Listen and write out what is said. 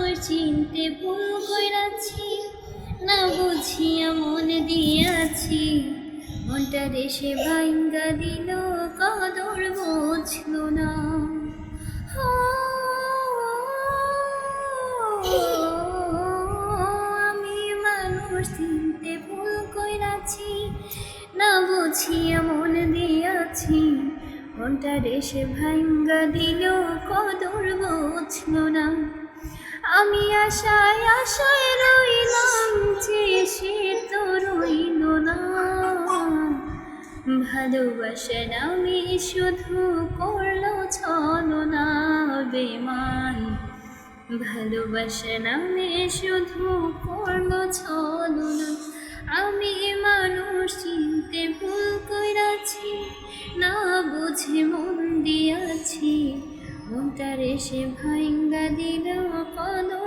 মানুষ চিনতে ভুল কইরাছি না বুঝিয়া মন দিয়াছি। মনটা দেশে ভাঙ্গা দিল, কদর বুঝলো না। আমি মানুষ চিনতে ভুল কইরাছি, না বুঝিয়া মন দিয়াছি। মনটা দেশে ভাঙ্গা দিল, কদর বুঝলো না। আমি আশায় আশায় রইলাম যে সে তো রইল না। ভালোবাসা নামে শুধু করল ছলনা বেমান ভালোবাসা নামে শুধু করল ছলনা। আমি মানুষ চিনতে ভুল কইরাছি, না বুঝে মন দিয়াছি। মনটারে সে ভাইঙ্গা দিল কদম